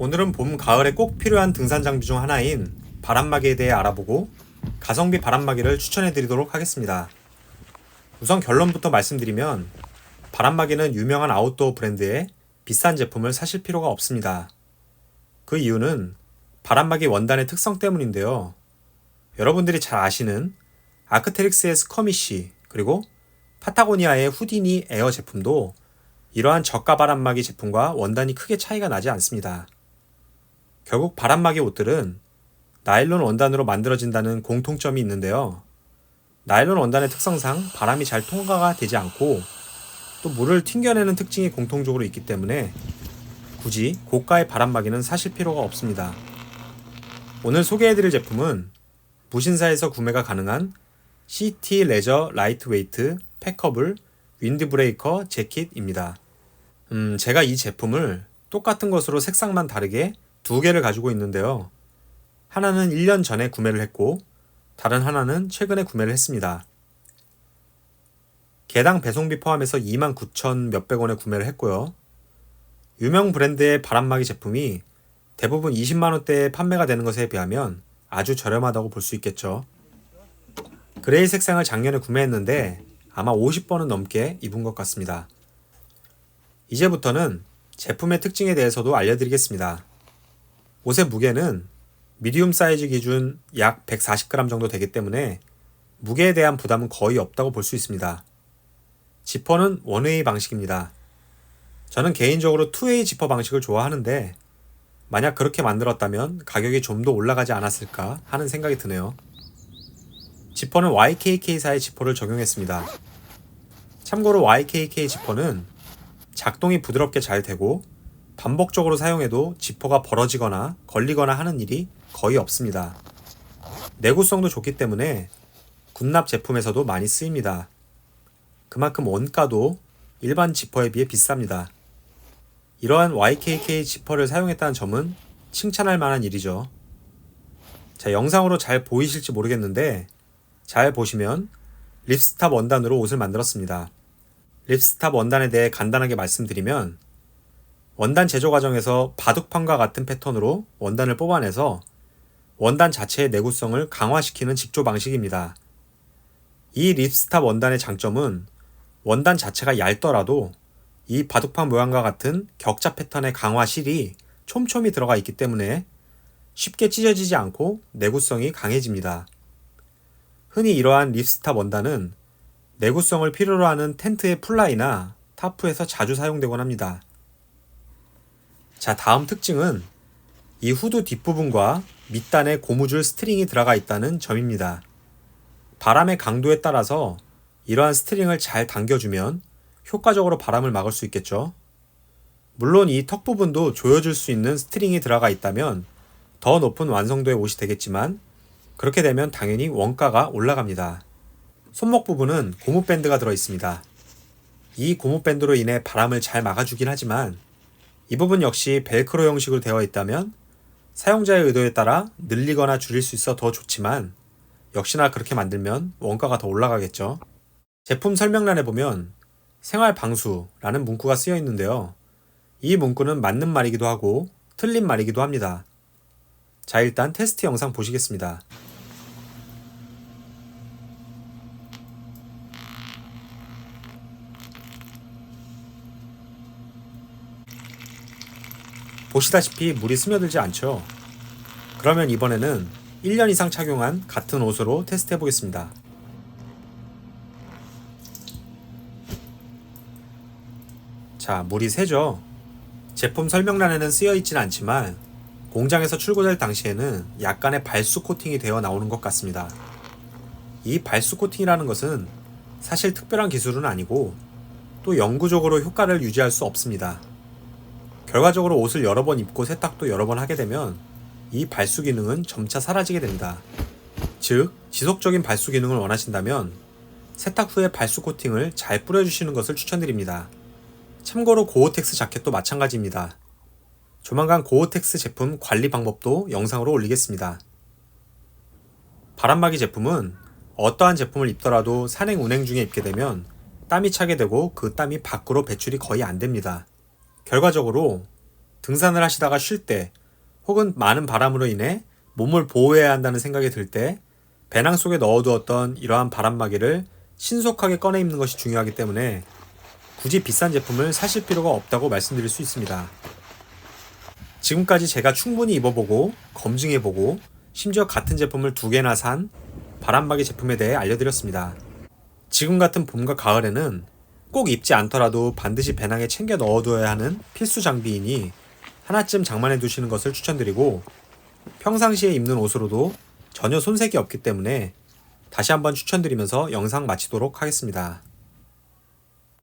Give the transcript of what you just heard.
오늘은 봄, 가을에 꼭 필요한 등산 장비 중 하나인 바람막이에 대해 알아보고 가성비 바람막이를 추천해 드리도록 하겠습니다. 우선 결론부터 말씀드리면 바람막이는 유명한 아웃도어 브랜드의 비싼 제품을 사실 필요가 없습니다. 그 이유는 바람막이 원단의 특성 때문인데요. 여러분들이 잘 아시는 아크테릭스의 스커미시 그리고 파타고니아의 후디니 에어 제품도 이러한 저가 바람막이 제품과 원단이 크게 차이가 나지 않습니다. 결국 바람막이 옷들은 나일론 원단으로 만들어진다는 공통점이 있는데요. 나일론 원단의 특성상 바람이 잘 통과가 되지 않고 또 물을 튕겨내는 특징이 공통적으로 있기 때문에 굳이 고가의 바람막이는 사실 필요가 없습니다. 오늘 소개해드릴 제품은 무신사에서 구매가 가능한 CT 레저 라이트웨이트 팩커블 윈드브레이커 재킷입니다. 음, 제가 이 제품을 똑같은 것으로 색상만 다르게 두 개를 가지고 있는데요. 하나는 1년 전에 구매를 했고, 다른 하나는 최근에 구매를 했습니다. 개당 배송비 포함해서 29,000 몇백 원에 구매를 했고요. 유명 브랜드의 바람막이 제품이 대부분 20만 원대에 판매가 되는 것에 비하면 아주 저렴하다고 볼 수 있겠죠. 그레이 색상을 작년에 구매했는데 아마 50번은 넘게 입은 것 같습니다. 이제부터는 제품의 특징에 대해서도 알려드리겠습니다. 옷의 무게는 미디움 사이즈 기준 약 140g 정도 되기 때문에 무게에 대한 부담은 거의 없다고 볼 수 있습니다. 지퍼는 원웨이 방식입니다. 저는 개인적으로 투웨이 지퍼 방식을 좋아하는데 만약 그렇게 만들었다면 가격이 좀 더 올라가지 않았을까 하는 생각이 드네요. 지퍼는 YKK사의 지퍼를 적용했습니다. 참고로 YKK 지퍼는 작동이 부드럽게 잘 되고 반복적으로 사용해도 지퍼가 벌어지거나 걸리거나 하는 일이 거의 없습니다. 내구성도 좋기 때문에 군납 제품에서도 많이 쓰입니다. 그만큼 원가도 일반 지퍼에 비해 비쌉니다. 이러한 YKK 지퍼를 사용했다는 점은 칭찬할 만한 일이죠. 자, 영상으로 잘 보이실지 모르겠는데 잘 보시면 립스탑 원단으로 옷을 만들었습니다. 립스탑 원단에 대해 간단하게 말씀드리면 원단 제조 과정에서 바둑판과 같은 패턴으로 원단을 뽑아내서 원단 자체의 내구성을 강화시키는 직조 방식입니다. 이 립스탑 원단의 장점은 원단 자체가 얇더라도 이 바둑판 모양과 같은 격자 패턴의 강화 실이 촘촘히 들어가 있기 때문에 쉽게 찢어지지 않고 내구성이 강해집니다. 흔히 이러한 립스탑 원단은 내구성을 필요로 하는 텐트의 플라이나 타프에서 자주 사용되곤 합니다. 자, 다음 특징은 이 후드 뒷부분과 밑단에 고무줄 스트링이 들어가 있다는 점입니다. 바람의 강도에 따라서 이러한 스트링을 잘 당겨주면 효과적으로 바람을 막을 수 있겠죠. 물론 이 턱 부분도 조여줄 수 있는 스트링이 들어가 있다면 더 높은 완성도의 옷이 되겠지만 그렇게 되면 당연히 원가가 올라갑니다. 손목 부분은 고무 밴드가 들어 있습니다. 이 고무 밴드로 인해 바람을 잘 막아주긴 하지만 이 부분 역시 벨크로 형식으로 되어 있다면 사용자의 의도에 따라 늘리거나 줄일 수 있어 더 좋지만 역시나 그렇게 만들면 원가가 더 올라가겠죠. 제품 설명란에 보면 생활 방수라는 문구가 쓰여 있는데요. 이 문구는 맞는 말이기도 하고 틀린 말이기도 합니다. 자, 일단 테스트 영상 보시겠습니다. 보시다시피 물이 스며들지 않죠. 그러면 이번에는 1년 이상 착용한 같은 옷으로 테스트 해 보겠습니다. 자, 물이 새죠. 제품 설명란에는 쓰여 있진 않지만 공장에서 출고될 당시에는 약간의 발수 코팅이 되어 나오는 것 같습니다. 이 발수 코팅이라는 것은 사실 특별한 기술은 아니고 또 영구적으로 효과를 유지할 수 없습니다. 결과적으로 옷을 여러 번 입고 세탁도 여러 번 하게 되면 이 발수 기능은 점차 사라지게 됩니다. 즉, 지속적인 발수 기능을 원하신다면 세탁 후에 발수 코팅을 잘 뿌려주시는 것을 추천드립니다. 참고로 고어텍스 자켓도 마찬가지입니다. 조만간 고어텍스 제품 관리 방법도 영상으로 올리겠습니다. 바람막이 제품은 어떠한 제품을 입더라도 산행 운행 중에 입게 되면 땀이 차게 되고 그 땀이 밖으로 배출이 거의 안 됩니다. 결과적으로 등산을 하시다가 쉴 때 혹은 많은 바람으로 인해 몸을 보호해야 한다는 생각이 들 때 배낭 속에 넣어두었던 이러한 바람막이를 신속하게 꺼내 입는 것이 중요하기 때문에 굳이 비싼 제품을 사실 필요가 없다고 말씀드릴 수 있습니다. 지금까지 제가 충분히 입어보고 검증해보고 심지어 같은 제품을 두 개나 산 바람막이 제품에 대해 알려드렸습니다. 지금 같은 봄과 가을에는 꼭 입지 않더라도 반드시 배낭에 챙겨 넣어둬야 하는 필수 장비이니 하나쯤 장만해 두시는 것을 추천드리고 평상시에 입는 옷으로도 전혀 손색이 없기 때문에 다시 한번 추천드리면서 영상 마치도록 하겠습니다.